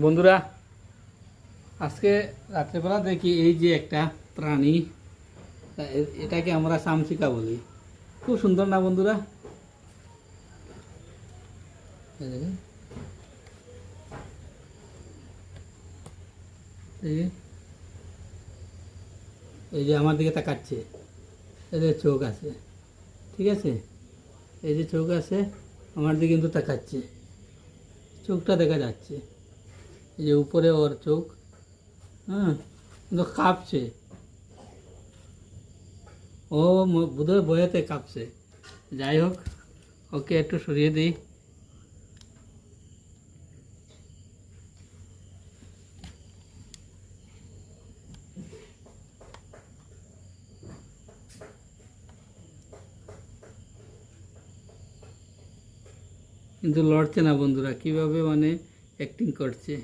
বন্ধুরা, আজকে রাত্রেবেলা দেখি এই যে একটা প্রাণী এটাকে আমরা সামসিকা বলি। খুব সুন্দর না বন্ধুরা? এই যে এই যে আমার দিকে তাকাচ্ছে। এই যে চোখ আছে। ঠিক আছে? এই যে চোখ আছে, আমার দিকে কিন্তু তাকাচ্ছে। চোখটা দেখা যাচ্ছে। এই যে উপরে ওর চোখ হ্যাঁ কিন্তু কাঁপছে। ও বোধহয় বয়েতে কাঁপছে। যাই হোক, ওকে একটু সরিয়ে দিই। কিন্তু লড়ছে না বন্ধুরা, কীভাবে মানে অ্যাক্টিং করছে।